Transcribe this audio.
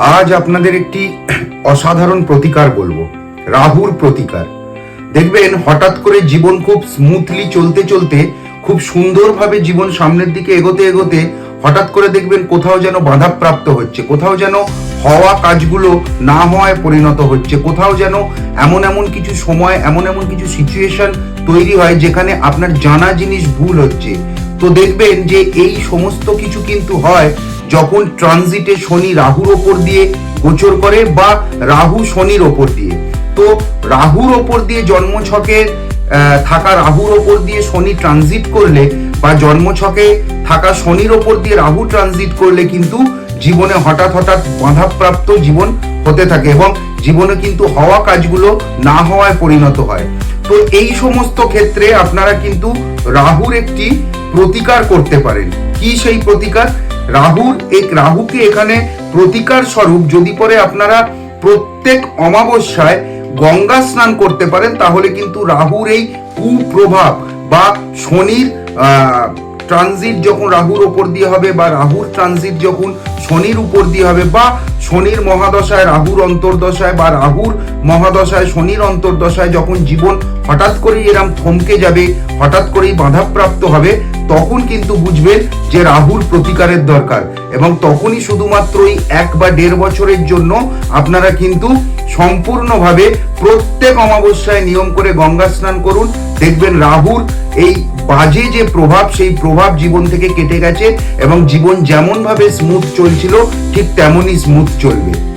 আজ আপনাদের একটি অসাধারণ প্রতিকার বলব, রাহুর প্রতিকার। দেখবেন, হঠাৎ করে জীবন খুব স্মুথলি চলতে চলতে, খুব সুন্দরভাবে জীবন সামনের দিকে এগোতে এগোতে, হঠাৎ করে দেখবেন কোথাও যেন বাধাপ্রাপ্ত হচ্ছে, কোথাও যেন হওয়া কাজগুলো না হওয়ায় পরিণত হচ্ছে, কোথাও যেন এমন এমন কিছু সময়, এমন এমন কিছু সিচুয়েশন তৈরি হয় যেখানে আপনার জানা জিনিস ভুল হচ্ছে। তো দেখবেন যে এই সমস্ত কিছু কিন্তু হয় যখন ট্রানজিটে শনি রাহুর ওপর দিয়ে গোচর করে বা রাহু শনির ওপর দিয়ে। তো রাহুর ওপর দিয়ে জন্মছকের থাকা রাহুর ওপর দিয়ে শনি ট্রানজিট করলে বা জন্মছকে থাকা শনির ওপর দিয়ে রাহু ট্রানজিট করলে কিন্তু জীবনে হঠাৎ হঠাৎ বাধাপ্রাপ্ত জীবন হতে থাকে এবং জীবনে কিন্তু হওয়া কাজগুলো না হওয়ায় পরিণত হয়। তো এই সমস্ত ক্ষেত্রে আপনারা কিন্তু রাহুর একটি প্রতিকার করতে পারেন। কি সেই প্রতিকার? রাহুর এক, রাহুকে এখানে প্রতিকার স্বরূপ যদি পরে আপনারা প্রত্যেক অমাবস্যায় গঙ্গা স্নান করতে পারেন, তাহলে কিন্তু রাহুর এই কুপ্রভাব বা শনির ট্রানজিট যখন রাহুর ওপর দিয়ে হবে বা রাহুর ট্রানজিট যখন শনির উপর দিয়ে হবে বা শনির মহাদশায় রাহুর অন্তর্দশায় বা রাহুর মহাদশায় শনির অন্তর্দশায় যখন জীবন হঠাৎ করেই এরম থমকে যাবে, হঠাৎ করেই বাধাপ্রাপ্ত হবে তখন কিন্তু বুঝবেন যে রাহুর প্রতিকারের দরকার। এবং তখনই শুধুমাত্র এই এক বা দেড় বছরের জন্য আপনারা কিন্তু সম্পূর্ণভাবে প্রত্যেক অমাবস্যায় নিয়ম করে গঙ্গা স্নান করুন। দেখবেন রাহুর এই বাজে যে প্রভাব, সেই প্রভাব জীবন থেকে কেটে গেছে এবং জীবন যেমন ভাবে স্মুথ চলছিল, ঠিক তেমনই স্মুথ চলবে।